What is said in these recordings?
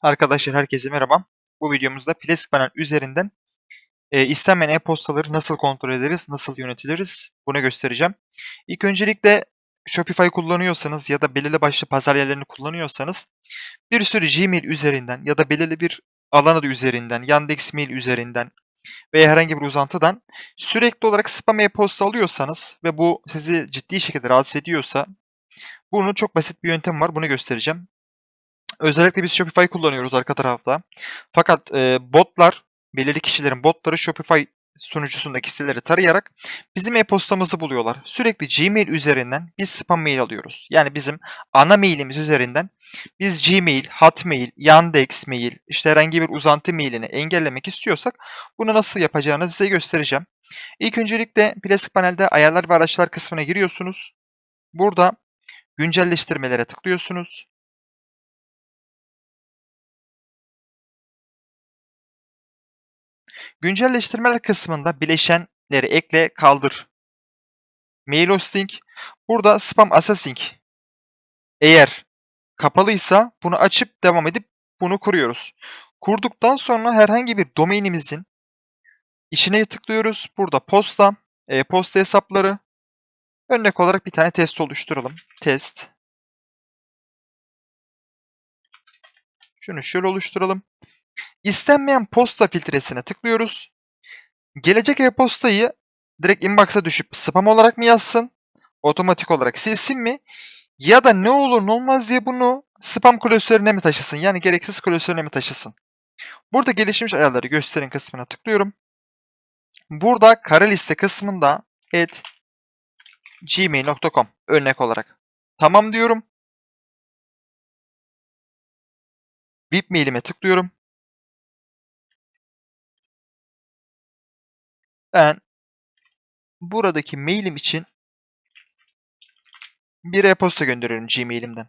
Arkadaşlar herkese merhaba. Bu videomuzda Plastik Panel üzerinden e, istenmeyen e-postaları nasıl kontrol ederiz, nasıl yönetiliriz bunu göstereceğim. İlk öncelikle Shopify kullanıyorsanız ya da belirli başlı pazar yerlerini kullanıyorsanız bir sürü Gmail üzerinden ya da belirli bir alan üzerinden, Yandex Mail üzerinden veya herhangi bir uzantıdan sürekli olarak spam e-posta alıyorsanız ve bu sizi ciddi şekilde rahatsız ediyorsa bunun çok basit bir yöntem var. Bunu göstereceğim. Özellikle biz Shopify kullanıyoruz arka tarafta. Fakat e, botlar, belirli kişilerin botları Shopify sunucusundaki siteleri tarayarak bizim e-postamızı buluyorlar. Sürekli Gmail üzerinden biz spam mail alıyoruz. Yani bizim ana mailimiz üzerinden biz Gmail, Hotmail, Yandex mail, işte herhangi bir uzantı mailini engellemek istiyorsak bunu nasıl yapacağını size göstereceğim. İlk öncelikle Plastik Panel'de ayarlar ve araçlar kısmına giriyorsunuz. Burada güncelleştirmelere tıklıyorsunuz. Güncelleştirmeler kısmında bileşenleri ekle, kaldır. Mail hosting. Burada spam assassin. Eğer kapalıysa bunu açıp devam edip bunu kuruyoruz. Kurduktan sonra herhangi bir domainimizin içine tıklıyoruz. Burada posta, e-posta hesapları. Örnek olarak bir tane test oluşturalım. Test. Şunu şöyle oluşturalım. İstenmeyen posta filtresine tıklıyoruz. Gelecek e-postayı direkt inbox'a düşüp spam olarak mı yazsın? Otomatik olarak silsin mi? Ya da ne olur ne olmaz diye bunu spam klasörüne mi taşısın? Yani gereksiz klasörüne mi taşısın? Burada gelişmiş ayarları gösterin kısmına tıklıyorum. Burada kara liste kısmında et gmail.com örnek olarak. Tamam diyorum. VIP mailime tıklıyorum. Ben buradaki mailim için bir e-posta gönderiyorum Gmail'imden.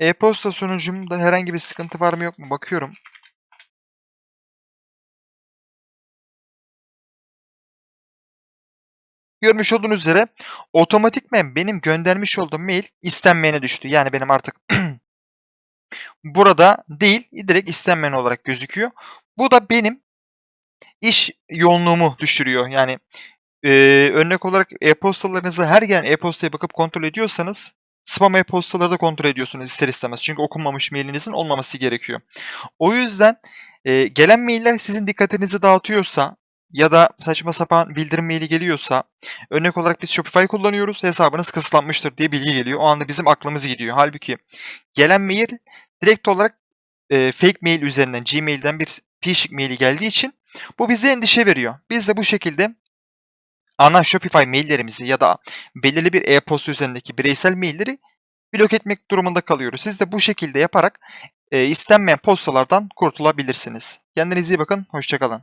E-posta sunucumda herhangi bir sıkıntı var mı yok mu bakıyorum. Görmüş olduğunuz üzere otomatikmen benim göndermiş olduğum mail istenmeyene düştü. Yani benim artık burada değil, direkt istenmeyen olarak gözüküyor. Bu da benim iş yoğunluğumu düşürüyor. Yani e, örnek olarak e-postalarınızı her gelen e-postaya bakıp kontrol ediyorsanız spam e-postaları da kontrol ediyorsunuz ister istemez. Çünkü okunmamış mailinizin olmaması gerekiyor. O yüzden e, gelen mailler sizin dikkatinizi dağıtıyorsa ya da saçma sapan bildirim maili geliyorsa örnek olarak biz Shopify kullanıyoruz hesabınız kısıtlanmıştır diye bilgi geliyor. O anda bizim aklımız gidiyor. Halbuki gelen mail direkt olarak e, fake mail üzerinden Gmail'den bir phishing maili geldiği için bu bize endişe veriyor. Biz de bu şekilde ana Shopify maillerimizi ya da belirli bir e-posta üzerindeki bireysel mailleri blok etmek durumunda kalıyoruz. Siz de bu şekilde yaparak e, istenmeyen postalardan kurtulabilirsiniz. Kendinize iyi bakın, hoşçakalın.